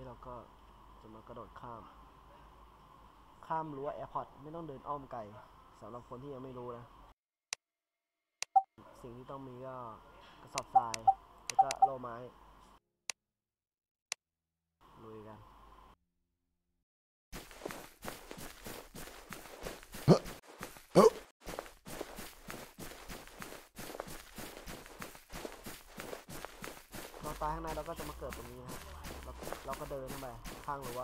นี้เราก็จะมากระโดดข้าม ข้ามรั้วแอร์พอร์ตไม่ต้องเดินอ้อมไกลสำหรับคนที่ยังไม่รู้นะ สิ่งที่ต้องมีก็กระสอบทราย แล้วก็โลไม้ ลุยกัน ไปข้างในเราก็จะมาเกิดตรงนี้นะครับเราเราก็เดินเข้าไปข้างรั้ว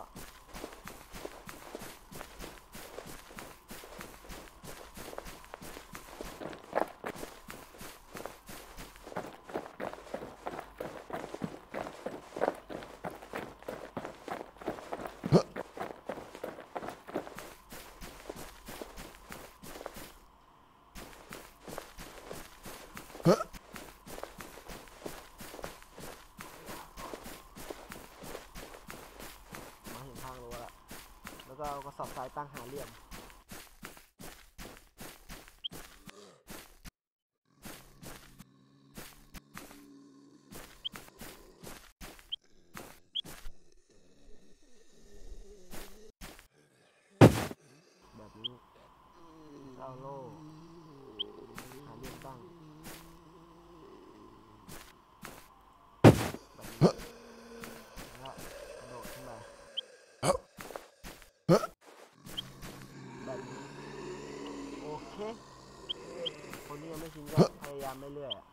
มาเห็นทางรั้วแล้ว แล้ว ก็เอากระสอบทรายตั้งหาเหลี่ยมแบบนี้เอาโล่หาเหลี่ยมตั้ง แบบนี้ แล้วกระโดดขึ้นมา แบบนี้โอเค คนนี้ยังไม่ชินก็พยายามไม่เรื่อยอะ